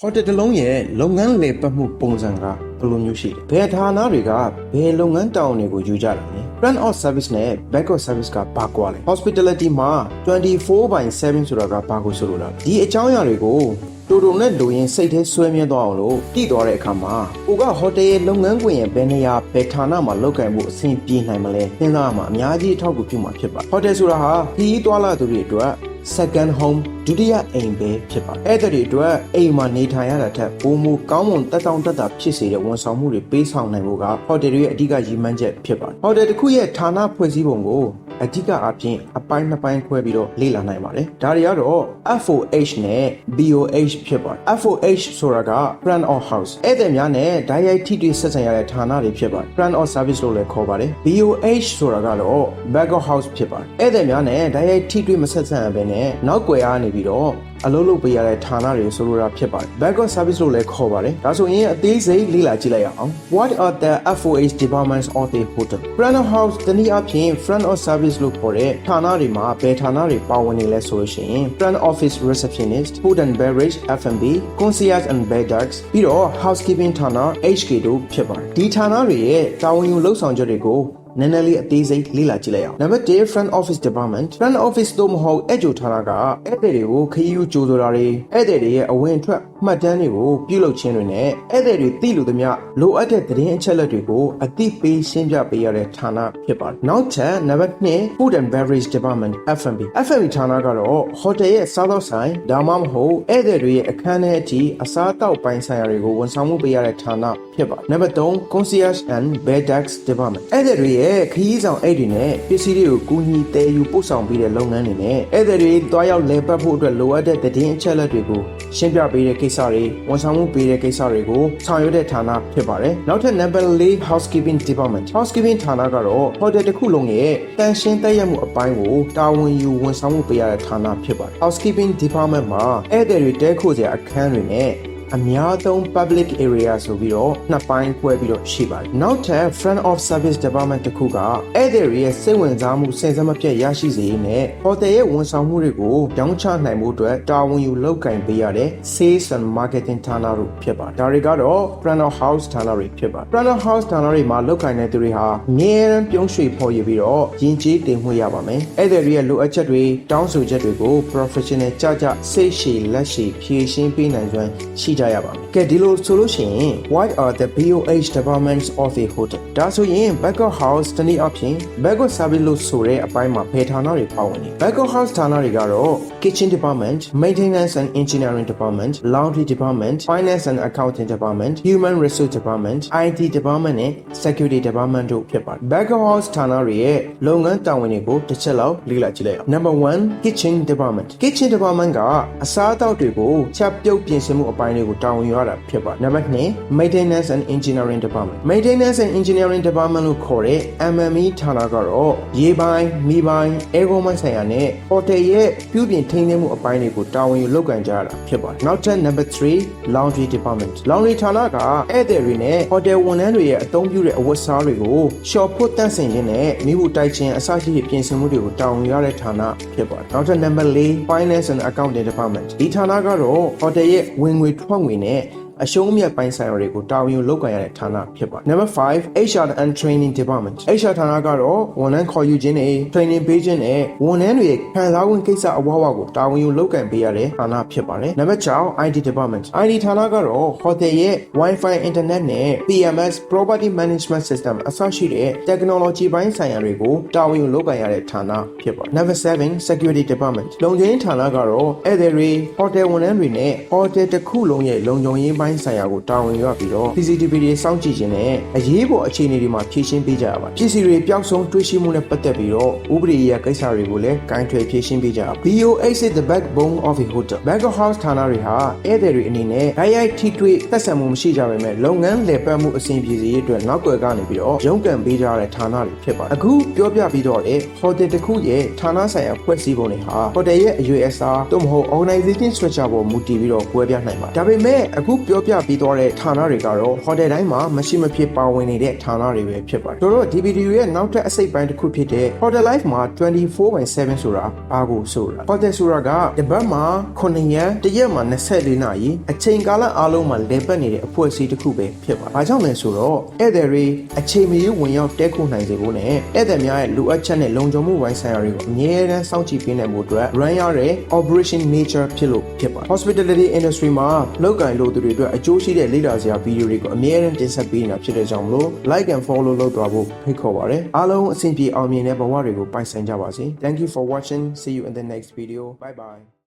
ဟိုတယ်တစ်လုံးရဲ့လုပ်ငန်းလည်ပတ်မှုပုံစံကဘယ်လိုမျိုးရှိလဲဘယ်ဌာနတွေကဘယ်လုပ်ငန်းတာဝန်တွေကိုယူကြတာလဲ front of service နဲ့ back of service ကဘာကွာလဲ hospitality မှာ24 by 7ဆိုတာကဘာကိုဆိုလိုတာလဲဒီအကြောင်းအရာတွေကို တူတူနဲ့လူရင်စိတ်ထဲဆွဲမြဲသွားအောင်လို့တည်သွားတဲ့အခါမှာကိုကဟိုတယ်ရဲ့လုပ်ငန်းခွင်ရဲ့ဘယ်နေရာဘယ်ဌာနမှာလုပ်ကင်မှုအဆင်ပြေနိုင်မလဲစဉ်းစားရမှာအများကြီးအထောက်အကူပြုမှာဖြစ်ပါဟိုတယ်ဆိုတာဟာခရီးသွားလာသူတွေအတွက် second home ဒုတိယအိမ်ပဲဖြစ်ပါတယ်အဲ့ဒါတွေအတွက်အိမ်မှာနေထိုင်ရတာထက်ပိုမိုကောင်းမွန်တက်တောင့်တက်တာဖြစ်စေတဲ့ဝန်ဆောင်မှုတွေပေးဆောင်နိုင်ဖို့ကဟိုတယ်တွေရဲ့အဓိကရည်မှန်းချက်ဖြစ်ပါတယ်ဟိုတယ်တစ်ခုရဲ့ဌာနဖွဲ့စည်းပုံကို အဓိကအပြင်အပိုင်းနှစ်ပိုင်းခွဲပြီးတော့လေ့လာနိုင်ပါတယ်ဒါတွေကတော့ F4H နဲ့ BOH ဖြစ်ပါတယ် F4H ဆိုတာက front of house ဧည့်သည်များနဲ့ဓာတ်ရိုက်ထိတွေ့ဆက်ဆံရတဲ့ဌာနတွေဖြစ်ပါတယ် front of service လို့လည်းခေါ်ပါတယ် BOH ဆိုတာကတော့ back of house ဖြစ်ပါတယ်ဧည့်သည်များနဲ့ဓာတ်ရိုက်ထိတွေ့မဆက်ဆံရဘဲနဲ့နောက်ွယ်အားနေပြီးတော့ အလုပ်လုပ်ပေးရတဲ့ဌာနတွေဆိုလိုတာဖြစ်ပါတယ် back of service လို့လည်းခေါ်ပါတယ်ဒါဆိုရင်အသေးစိတ်လေ့လာကြည့်လိုက်ရအောင် what are the F4H departments of the hotel front of house တနည်းအားဖြင့် front of service လို့ခေါ်တဲ့ဌာနတွေမှာဘယ်ဌာနတွေပါဝင်နေလဲဆိုလို့ရှိရင် front office receptionist food and beverage F&B concierge and bed ducks ပြီးတော့ housekeeping ဌာန HK တို့ဖြစ်ပါတယ်ဒီဌာနတွေရဲ့တာဝန်ယူလုပ်ဆောင်ချက်တွေကို နည်းနည်းလေးအသေးစိတ်လေ့လာကြည့်လိုက်အောင်နံပါတ်1 front office department front office တို့မဟုတ်အကြိုဌာနကဧည့်သည်တွေကိုခရီးယူကြိုဆိုတာတွေဧည့်သည်တွေရဲ့အဝင်အထွက် မှတ်တမ်းတွေကိုပြုလုပ်ခြင်းတွေနဲ့ဧည့်သည်တွေသိလို့သမျှလိုအပ်တဲ့သတင်းအချက်အလက်တွေကိုအသိပေးရှင်းပြပေးရတဲ့ဌာနဖြစ်ပါတယ်နောက်ထပ်နံပါတ်2 food and beverage department F&B F&B ဌာနကတော့ဟိုတယ်ရဲ့စားသောက်ဆိုင်ဒါမှမဟုတ်ဧည့်သည်တွေရဲ့အခန်းထဲအထိအစားအသောက်ပိုင်းဆိုင်ရာတွေကိုဝန်ဆောင်မှုပေးရတဲ့ဌာနဖြစ်ပါတယ်နံပါတ်3 concierge and bed ducks department ဧည့်သည်တွေရဲ့ခရီးဆောင်အိတ်တွေနဲ့ပစ္စည်းတွေကိုကူညီတည်ယူပို့ဆောင်ပေးတဲ့လုပ်ငန်းတွေနဲ့ဧည့်သည်တွေတွားရောက်လည်ပတ်ဖို့အတွက်လိုအပ်တဲ့သတင်းအချက်အလက်တွေကိုရှင်းပြပေးတဲ့ကိစ္စတွေဝန်ဆောင်မှုပေးတဲ့ကိစ္စတွေကိုဆောင်ရွက်တဲ့ဌာနဖြစ်ပါတယ်နောက်ထပ် number 4 housekeeping department housekeeping ဌာနကတော့ဟိုတယ်တစ်ခုလုံးရဲ့တန်ရှင်းတက်ရက်မှုအပိုင်းကိုတာဝန်ယူဝန်ဆောင်မှုပေးရတဲ့ဌာနဖြစ်ပါတယ် housekeeping department မှာဧည့်သည်တွေတဲခိုစရာအခန်းတွေနဲ့ အများသုံး public area ဆိုပြီးတော့နှစ်ပိုင်းခွဲပြီးတော့ရှိပါတယ်။နောက်ထပ် front of service department တစ်ခုကဧည့်သည်တွေရဲ့စိတ်ဝင်စားမှုစင်စမပြတ်ရရှိစေရေးနဲ့ဟိုတယ်ရဲ့ဝန်ဆောင်မှုတွေကိုရောင်းချနိုင်မှုအတွက်တာဝန်ယူလုပ်ကင်ပေးရတဲ့ sales and marketing ဌာနတို့ဖြစ်ပါတယ်။ဒါတွေကတော့ front of house ဌာနတွေဖြစ်ပါတယ်။ front of house ဌာနတွေမှာလုပ်ကင်တဲ့သူတွေဟာအမြဲတမ်းပြုံးရွှေဖော်ရပြီးတော့ယဉ်ကျေးတင်မှုရပါမယ်။ဧည့်သည်တွေရဲ့လိုအပ်ချက်တွေတောင်းဆိုချက်တွေကို professional ကြကြစိတ်ရှည်လက်ရှည်ဖြည့်ရှင်းပေးနိုင်စွမ်းရှိကြရပါမယ်။ကဲဒီလိုဆိုလို့ရှိရင် what are the BOH departments of a hotel ဒါဆိုရင် back of house တနည်းအားဖြင့် back of service လို့ဆိုတဲ့အပိုင်းမှာဘယ်ဌာနတွေပါဝင်လဲ back of house ဌာနတွေကတော့ kitchen department maintenance and engineering department laundry department finance and accounting department human resource department IT department နဲ့ security department တို့ဖြစ်ပါတယ် back of house ဌာနတွေရဲ့လုပ်ငန်းတာဝန်တွေကိုတစ်ချက်လောက်လေ့လာကြည့်လိုက်အောင် number 1 kitchen department kitchen department ကအစားအသောက်တွေကိုချက်ပြုတ်ပြင်ဆင်မှုအပိုင်းတွေကိုတာဝန်ယူရတာဖြစ်ပါတယ်နံပါတ်2 maintenance and engineering department maintenance and engineering department လို့ခေါ်တဲ့ MME ဌာနကတော့ရေပိုင်းမီးပိုင်း air conditioning ဆိုင်ရာနဲ့ hotel ရဲ့ပြုပြင်ထိန်းသိမ်းမှုအပိုင်းတွေကိုတာဝန်ယူလုပ်ကိုင်ကြရတာဖြစ်ပါတယ်နောက်ထပ် number 3 laundry department laundry ဌာနကဧည့်သည်တွေနဲ့ hotel ဝန်ထမ်းတွေရဲ့အသုံးပြုတဲ့အဝတ်အစားတွေကိုရှော့ဖို့တန့်စင်ခြင်းနဲ့မိဖို့တိုက်ခြင်းအစရှိတဲ့ပြင်ဆင်မှုတွေကိုတာဝန်ယူရတဲ့ဌာနဖြစ်ပါတယ်နောက်ထပ် number 4 finance and accounting department ဒီဌာနကတော့ hotel ရဲ့ဝင်ငွေထွက်ငွေနဲ့ အရှုံးအမြတ်ပိုင်းဆိုင်ရာတွေကိုတာဝန်ယူလုပ်ကိုင်ရတဲ့ဌာနဖြစ်ပါတယ် Number 5 HR and Training Department HR ဌာနကတော့ဝန်ထမ်းခေါ်ယူခြင်းနဲ့ training ပေးခြင်းနဲ့ဝန်ထမ်းတွေခံစားဝင်ကိစ္စအဝဝကိုတာဝန်ယူလုပ်ကိုင်ပေးရတဲ့ဌာနဖြစ်ပါတယ် Number 6 IT Department IT ဌာနကတော့ hotel ရဲ့ Wi-Fi internet နဲ့ PMS Property Management System အစရှိတဲ့ technology ပိုင်းဆိုင်ရာတွေကိုတာဝန်ယူလုပ်ကိုင်ရတဲ့ဌာနဖြစ်ပါတယ် Number 7 Security Department လုံခြုံရေးဌာနကတော့ဧည့်သည်တွေ hotel ဝန်ထမ်းတွေနဲ့ hotel တစ်ခုလုံးရဲ့လုံခြုံရေးပိုင်းဆိုင်ရာကိုတာဝန်ယူရပြီးတော့ CCTV တွေစောင့်ကြည့်ခြင်းနဲ့အရေးပေါ်အခြေအနေတွေမှာဖြည့်ရှင်းပေးကြရပါတယ်ပစ္စည်းတွေပျောက်ဆုံးတွေ့ရှိမှုနဲ့ပတ်သက်ပြီးတော့ဥပဒေရေးကိစ္စတွေကိုလည်းဂိုင်းထွယ်ဖြည့်ရှင်းပေးကြရပါတယ် BOH is the backbone of a hotel back of house ဌာနတွေဟာဧည့်သည်တွေအနေနဲ့ဓာတ်ရိုက်ထိတွေ့သက်ဆိုင်မှုမရှိကြပေမဲ့လုပ်ငန်းလည်ပတ်မှုအဆင်ပြေစေရေးအတွက်နောက်ွယ်ကနေပြီးတော့ရုန်းကန်ပေးကြရတဲ့ဌာနတွေဖြစ်ပါတယ်အခုပြောပြပြီးတော့လေ hotel တစ်ခုရဲ့ဌာနဆိုင်ရာဖွဲ့စည်းပုံတွေဟာ hotel ရဲ့အရွယ်အစားသို့မဟုတ် organization structure ပေါ်မူတည်ပြီးတော့ကွဲပြားနိုင်ပါတယ်ဒါပေမဲ့အခုပြောပြောပြပြီးသွားတဲ့ဌာနတွေကတော့ဟိုတယ်တိုင်းမှာမရှိမဖြစ်ပါဝင်နေတဲ့ဌာနတွေပဲဖြစ်ပါတယ်တို့တော့ DVD ရဲ့နောက်ထပ်အစိတ်ပိုင်းတစ်ခုဖြစ်တဲ့ Hotel Life မှာ24/7ဆိုတာဘာကိုဆိုတာ Hotel ဆိုတာကတပတ်မှာ9ရက်တစ်ရက်မှာ24နာရီအချိန်ကာလအားလုံးမှာလဲပတ်နေတဲ့အဖွဲ့အစည်းတစ်ခုပဲဖြစ်ပါတယ်။ဘာကြောင့်လဲဆိုတော့ဧည့်သည်တွေအချိန်မီဝင်ရောက်တဲခုနိုင်စေဖို့နဲ့ဧည့်သည်များရဲ့လိုအပ်ချက်နဲ့လုံခြုံမှုပိုင်းဆိုင်ရာတွေကိုအမြဲတမ်းစောင့်ကြည့်ပေးနိုင်မှုအတွက် run ရတဲ့ operation nature ဖြစ်လို့ဖြစ်ပါတယ်။ hospitality industry မှာလောက်ကင်လို့သူတွေအတွက်အကျိုးရှိတဲ့လေ့လာစရာဗီဒီယိုတွေကိုအမြဲတမ်းတင်ဆက်ပေးနေတာဖြစ်တဲ့ကြောင့်မလို့ like and follow လုပ်သွားဖို့ဖိတ်ခေါ်ပါတယ်။အားလုံးအဆင်ပြေအောင်မြင်တဲ့ဘဝတွေကိုပိုင်ဆိုင်ကြပါစေ။ Thank you for watching. See you in the next video. Bye bye.